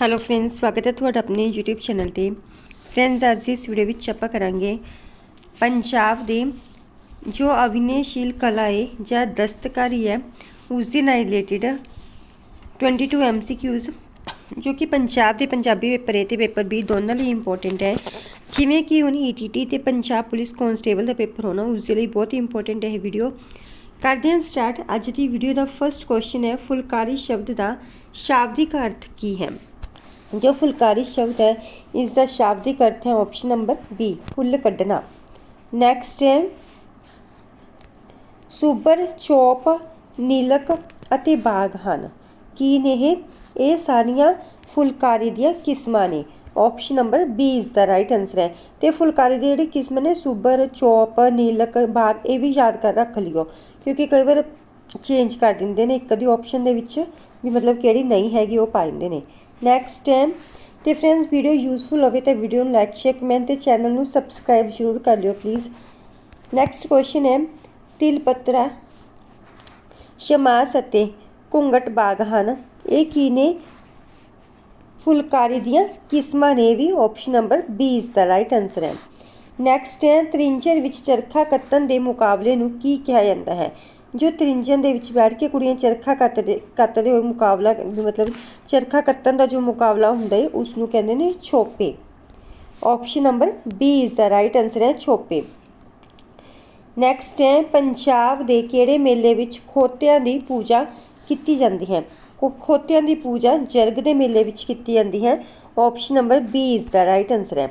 Hello friends ਸਵਾਗਤ ਹੈ ਤੁਹਾਡਾ ਆਪਣੇ YouTube ਚੈਨਲ ਤੇ। ਫਰੈਂਡਸ ਅੱਜ ਇਸ ਵੀਡੀਓ ਵਿੱਚ ਆਪਾਂ ਕਰਾਂਗੇ ਪੰਜਾਬ ਦੇ ਜੋ ਅਵਿਨੇਸ਼ੀਲ ਕਲਾ ਹੈ ਜਾਂ ਦਸਤਕਾਰੀ ਹੈ, ਉਸ ਦੇ ਨਾਲ ਰਿਲੇਟਡ 22 MCQs ਜੋ ਕਿ ਪੰਜਾਬ ਦੇ ਪੰਜਾਬੀ ਪੇਪਰ ਏ ਤੇ ਪੇਪਰ ਵੀ ਦੋਨਾਂ ਲਈ ਇੰਪੋਰਟੈਂਟ ਹੈ। ਜਿਵੇਂ ਕਿ ਹੁਣ ETT ਤੇ ਪੰਜਾਬ ਪੁਲਿਸ ਕਾਂਸਟੇਬਲ ਦਾ ਪੇਪਰ ਹੋਣਾ, ਉਸ ਦੇ ਲਈ ਬਹੁਤ ਇੰਪੋਰਟੈਂਟ ਹੈ ਇਹ ਵੀਡੀਓ ਕਰਦੇ ਹਾਂ ਸਟਾਰਟ ਅੱਜ ਦੀ ਵੀਡੀਓ ਦਾ ਫਰਸਟ ਕੁਐਸਚਨ ਹੈ, ਫੁਲਕਾਰੀ ਸ਼ਬਦ ਦਾ ਸ਼ਾਬਦਿਕ ਅਰਥ ਕੀ ਹੈ? ਜੋ ਫੁਲਕਾਰੀ ਸ਼ਬਦ ਹੈ ਇਸ ਦਾ ਸ਼ਾਬਦਿਕ ਅਰਥ ਹੈ ਆਪਸ਼ਨ ਨੰਬਰ ਬੀ ਫੁੱਲ ਕੱਢਣਾ। ਨੈਕਸਟ ਹੈ, ਸੂਬਰ, ਚੋਪ, ਨੀਲਕ ਅਤੇ ਬਾਗ ਹਨ। ਕੀ ਨੇ ਇਹ? ਇਹ ਸਾਰੀਆਂ ਫੁਲਕਾਰੀ ਦੀਆਂ ਕਿਸਮਾਂ ਨੇ। ਆਪਸ਼ਨ ਨੰਬਰ ਬੀ ਇਸ ਦਾ ਰਾਈਟ ਆਨਸਰ ਹੈ। ਤੇ ਫੁਲਕਾਰੀ ਦੇ ਜਿਹੜੇ ਕਿਸਮ ਨੇ, ਸੂਬਰ, ਚੋਪ, ਨੀਲਕ, ਬਾਗ, ਇਹ ਵੀ ਯਾਦ ਕਰ ਰੱਖ ਲਿਓ। ਕਿਉਂਕਿ ਕਈ ਵਾਰ ਚੇਂਜ ਕਰ ਦਿੰਦੇ ਨੇ ਇੱਕ ਅੱਧੀ ਆਪਸ਼ਨ ਦੇ ਵਿੱਚ। ਵੀ ਮਤਲਬ ਕਿਹੜੀ ਨਹੀਂ ਹੈਗੀ ਉਹ ਪਾ ਦਿੰਦੇ ਨੇ। ਨੈਕਸਟ ਹੈ, ਤੇ ਫਰੈਂਡਸ ਵੀਡੀਓ ਯੂਜ਼ਫੁਲ ਹੋਵੇ ਤਾਂ ਵੀਡੀਓ ਨੂੰ ਲਾਈਕ ਸ਼ੇਅਰ ਕਮੈਂਟ ਤੇ ਚੈਨਲ ਨੂੰ ਸਬਸਕ੍ਰਾਈਬ ਜ਼ਰੂਰ ਕਰ ਲਿਓ ਪਲੀਜ਼ ਨੈਕਸਟ ਕੁਐਸਚਨ ਹੈ ਤਿਲ ਪੱਤਰਾ ਸ਼ਮਾਸ ਅਤੇ ਘੁੰਗਟ ਬਾਗ ਹਨ ਇਹ ਕੀ ਨੇ? ਫੁਲਕਾਰੀ ਦੀਆਂ ਕਿਸਮਾਂ ਨੇ ਵੀ option number B is the right answer ਹੈ। ਨੈਕਸਟ ਹੈ, ਤ੍ਰਿੰਜਰ ਵਿੱਚ ਚਰਖਾ ਕੱਤਣ ਦੇ ਮੁਕਾਬਲੇ ਨੂੰ ਕੀ ਕਿਹਾ ਜਾਂਦਾ ਹੈ? ਜੋ ਤ੍ਰਿੰਜਨ ਦੇ ਵਿੱਚ ਬੈਠ ਕੇ ਕੁੜੀਆਂ ਚਰਖਾ ਕੱਤਦੇ ਕੱਤਦੇ ਹੋਏ ਮੁਕਾਬਲਾ, ਮਤਲਬ ਚਰਖਾ ਕੱਤਣ ਦਾ ਜੋ ਮੁਕਾਬਲਾ ਹੁੰਦਾ ਹੈ ਉਸ ਨੂੰ ਕਹਿੰਦੇ ਨੇ ਛੋਪੇ। Option number B is the right answer ਹੈ ਛੋਪੇ। ਨੈਕਸਟ ਹੈ, ਪੰਜਾਬ ਦੇ ਕਿਹੜੇ ਮੇਲੇ ਵਿੱਚ ਖੋਤਿਆਂ ਦੀ ਪੂਜਾ ਕੀਤੀ ਜਾਂਦੀ ਹੈ? ਖੋ- ਖੋਤਿਆਂ ਦੀ ਪੂਜਾ ਜਰਗ ਦੇ ਮੇਲੇ ਵਿੱਚ ਕੀਤੀ ਜਾਂਦੀ ਹੈ। Option number B is the right answer ਹੈ।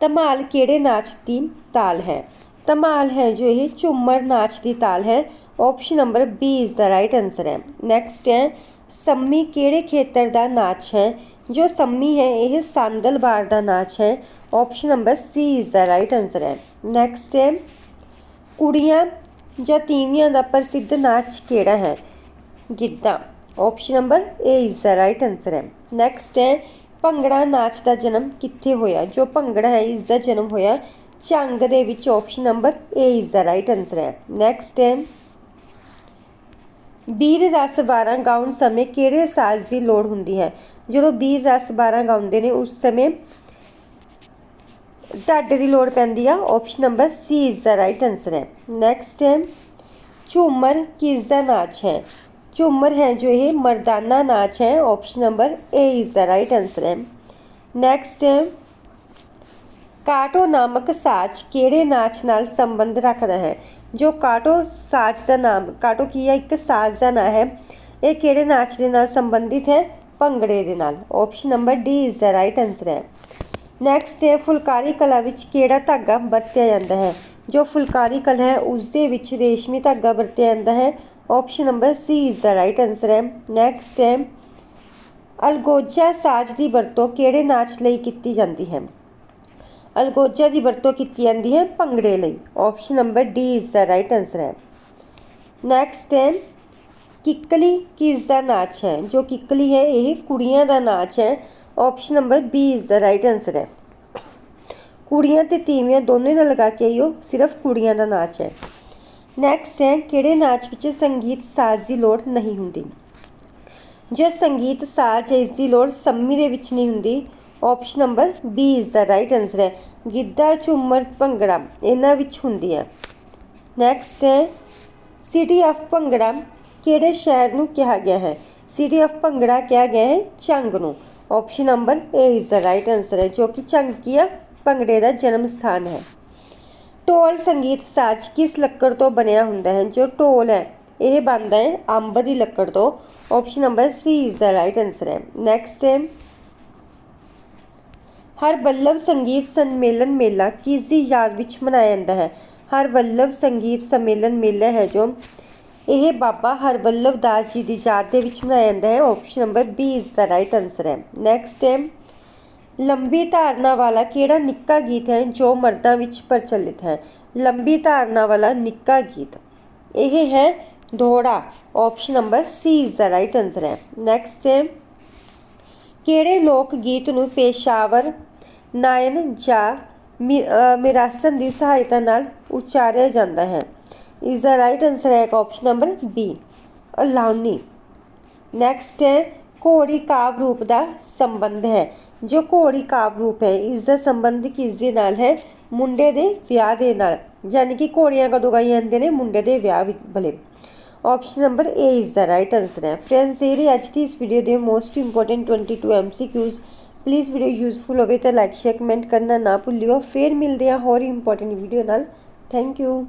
ਧਮਾਲ ਕਿਹੜੇ ਨਾਚ ਦੀ ਤਾਲ ਹੈ? ਧਮਾਲ ਹੈ ਜੋ ਇਹ ਝੁੰਮਰ ਨਾਚ ਦੀ ਤਾਲ ਹੈ। Option number B is the right answer ਹੈ। ਨੈਕਸਟ ਹੈ, ਸੰਮੀ ਕਿਹੜੇ ਖੇਤਰ ਦਾ ਨਾਚ ਹੈ? ਜੋ ਸੰਮੀ ਹੈ, ਇਹ ਸੰਦਲਬਾਰ ਦਾ ਨਾਚ ਹੈ। Option number C is the right answer ਹੈ। ਨੈਕਸਟ ਹੈ, ਕੁੜੀਆਂ ਜਾਂ ਤੀਵੀਆਂ ਦਾ ਪ੍ਰਸਿੱਧ ਨਾਚ ਕਿਹੜਾ ਹੈ? Giddha. Option number A is the right answer ਹੈ। ਨੈਕਸਟ ਹੈ, ਭੰਗੜਾ ਨਾਚ ਦਾ ਜਨਮ ਕਿੱਥੇ ਹੋਇਆ? ਜੋ ਭੰਗੜਾ ਹੈ, ਇਸ ਦਾ ਜਨਮ ਹੋਇਆ ਝੰਗ ਦੇ ਵਿੱਚ option number A is the right answer ਹੈ ਨੈਕਸਟ ਹੈ ਵੀਰ ਰਸ 12 ਗਾਉਣ ਸਮੇਂ ਕਿਹੜੇ ਸਾਜ਼ ਦੀ ਲੋੜ ਹੁੰਦੀ ਹੈ ਜਦੋਂ ਵੀਰ ਰਸ 12 ਗਾਉਂਦੇ ਨੇ ਉਸ ਸਮੇਂ ਢਾਡੇ ਦੀ ਲੋੜ ਪੈਂਦੀ ਆ option number C is the right answer ਹੈ ਨੈਕਸਟ ਹੈ ਝੂਮਰ ਕਿਸ ਦਾ ਨਾਚ ਹੈ ਝੂਮਰ ਹੈ ਜੋ ਇਹ ਮਰਦਾਨਾ ਨਾਚ ਹੈ option number A is the right answer ਹੈ ਨੈਕਸਟ ਹੈ ਕਾਟੋ ਨਾਮਕ ਸਾਜ਼ ਕਿਹੜੇ ਨਾਚ ਨਾਲ ਸੰਬੰਧ ਰੱਖਦਾ ਹੈ? ਜੋ ਕਾਟੋ ਸਾਜ਼ ਦਾ ਨਾਮ, ਕਾਟੋ ਕੀ ਹੈ? ਇੱਕ ਸਾਜ਼ ਦਾ ਨਾਮ ਹੈ। ਇਹ ਕਿਹੜੇ ਨਾਚ ਦੇ ਨਾਲ ਸੰਬੰਧਿਤ ਹੈ? ਭੰਗੜੇ ਦੇ ਨਾਲ। Option number D is the right answer ਹੈ। ਨੈਕਸਟ ਹੈ, ਫੁਲਕਾਰੀ ਕਲਾ ਵਿੱਚ ਕਿਹੜਾ ਧਾਗਾ ਵਰਤਿਆ ਜਾਂਦਾ ਹੈ? ਜੋ ਫੁਲਕਾਰੀ ਕਲਾ ਹੈ, ਉਸ ਦੇ ਵਿੱਚ ਰੇਸ਼ਮੀ ਧਾਗਾ ਵਰਤਿਆ ਜਾਂਦਾ ਹੈ। Option number C is the right answer ਹੈ। ਨੈਕਸਟ ਹੈ, ਅਲਗੋਜਾ ਸਾਜ਼ ਦੀ ਵਰਤੋਂ ਕਿਹੜੇ ਨਾਚ ਲਈ ਕੀਤੀ ਜਾਂਦੀ ਹੈ? ਅਲਗੋਜਾ ਦੀ ਵਰਤੋਂ ਕੀਤੀ ਜਾਂਦੀ ਹੈ ਭੰਗੜੇ ਲਈ। Option number D is the right answer ਹੈ। ਨੈਕਸਟ ਹੈ, ਕਿੱਕਲੀ ਕਿਸ ਦਾ ਨਾਚ ਹੈ? ਜੋ ਕਿੱਕਲੀ ਹੈ, ਇਹ ਕੁੜੀਆਂ ਦਾ ਨਾਚ ਹੈ। Option number B is the right answer ਹੈ। ਕੁੜੀਆਂ ਤੇ ਤੀਵੀਆਂ ਦੋਨੇ ਨਾਲ ਲਗਾ ਕੇ ਆਇਓ ਸਿਰਫ ਕੁੜੀਆਂ ਦਾ ਨਾਚ ਹੈ। ਨੈਕਸਟ ਹੈ, ਕਿਹੜੇ ਨਾਚ ਵਿੱਚ ਸੰਗੀਤ ਸਾਜ਼ ਦੀ ਲੋੜ ਨਹੀਂ ਹੁੰਦੀ? ਜੋ ਸੰਗੀਤ ਸਾਜ਼ ਇਸ ਦੀ ਲੋੜ ਸੰਮੀ ਦੇ ਵਿੱਚ ਨਹੀਂ ਹੁੰਦੀ option number B is the right answer ਹੈ ਗਿੱਧਾ, ਝੂਮਰ, ਭੰਗੜਾ, ਇਹਨਾਂ ਵਿੱਚ ਹੁੰਦੀ ਹੈ। ਨੈਕਸਟ ਹੈ ਸਿਟੀ ਆਫ ਭੰਗੜਾ ਕਿਹੜੇ ਸ਼ਹਿਰ ਨੂੰ ਕਿਹਾ ਗਿਆ ਹੈ? ਸਿਟੀ ਆਫ ਭੰਗੜਾ ਕਿਹਾ ਗਿਆ ਹੈ ਚੰਗ ਨੂੰ। Option number A is the right answer ਹੈ, ਜੋ ਕਿ ਚੰਗ ਭੰਗੜੇ ਦਾ ਜਨਮ ਸਥਾਨ ਹੈ। ਢੋਲ ਸੰਗੀਤ ਸਾਜ਼ ਕਿਸ ਲੱਕੜ ਤੋਂ ਬਣਿਆ ਹੁੰਦਾ ਹੈ? ਜੋ ਢੋਲ ਹੈ, ਇਹ ਬਣਦਾ ਹੈ ਅੰਬ ਦੀ ਲੱਕੜ ਤੋਂ। Option number C is the right answer ਹੈ। ਨੈਕਸਟ ਹੈ ਹਰ ਵੱਲਭ ਸੰਗੀਤ ਸੰਮੇਲਨ ਮੇਲਾ ਕਿਸ ਦੀ ਯਾਦ ਵਿੱਚ ਮਨਾਇਆ ਜਾਂਦਾ ਹੈ? ਹਰ ਵੱਲਭ ਸੰਗੀਤ ਸੰਮੇਲਨ ਮੇਲਾ ਹੈ ਜੋ ਇਹ ਬਾਬਾ ਹਰਵੱਲਭ ਦਾਸ ਜੀ ਦੀ ਯਾਦ ਦੇ ਵਿੱਚ ਮਨਾਇਆ ਜਾਂਦਾ ਹੈ। Option number B is the right answer ਹੈ। ਨੈਕਸਟ ਹੈ, ਲੰਬੀ ਧਾਰਨਾ ਵਾਲਾ ਕਿਹੜਾ ਨਿੱਕਾ ਗੀਤ ਹੈ ਜੋ ਮਰਦਾਂ ਵਿੱਚ ਪ੍ਰਚਲਿਤ ਹੈ? ਲੰਬੀ ਧਾਰਨਾ ਵਾਲਾ ਨਿੱਕਾ ਗੀਤ। ਇਹ ਹੈ ਦੋੜਾ option number C is the right answer ਹੈ। ਨੈਕਸਟ ਹੈ, ਕਿਹੜੇ ਲੋਕ ਗੀਤ ਨੂੰ ਪੇਸ਼ਾਵਰ ਨਾਇਨ ਜਾਂ ਮਿ- ਮਿਰਾਸਨ ਦੀ ਸਹਾਇਤਾ ਨਾਲ ਉਚਾਰਿਆ ਜਾਂਦਾ ਹੈ। ਇਸ ਦਾ ਰਾਈਟ ਆਨਸਰ ਹੈ ਆਪਸ਼ਨ ਨੰਬਰ ਬੀ ਅਲਾਉਨੀ। ਨੈਕਸਟ ਹੈ, ਘੋੜੀ ਕਾਵ ਰੂਪ ਦਾ ਸੰਬੰਧ ਹੈ। ਜੋ ਘੋੜੀ ਕਾਵ ਰੂਪ ਹੈ, ਇਸ ਦਾ ਸੰਬੰਧ ਕਿਸ ਦੇ ਨਾਲ ਹੈ? ਮੁੰਡੇ ਦੇ ਵਿਆਹ ਦੇ ਨਾਲ। ਯਾਨੀ ਕਿ ਘੋੜੀਆਂ ਕਦੋਂ ਗਾਈਆਂ ਜਾਂਦੀਆਂ ਨੇ? ਮੁੰਡੇ ਦੇ ਵਿਆਹ ਵਿੱਚ ਭਲੇ। Option number A is the right answer ਹੈ। ਫਰੈਂਡਸ ਇਹ ਰਹੀ ਅੱਜ ਦੀ ਇਸ ਵੀਡੀਓ ਦੇ most important 22 MCQs please video useful ਹੋਵੇ ਤਾਂ ਲਾਈਕ ਸ਼ੇਅਰ ਕਮੈਂਟ ਕਰਨਾ ਨਾ ਭੁੱਲਿਓ। ਫੇਰ ਮਿਲਦੇ ਹਾਂ ਹੋਰ ਇੰਪੋਰਟੈਂਟ ਵੀਡੀਓ ਨਾਲ। Thank you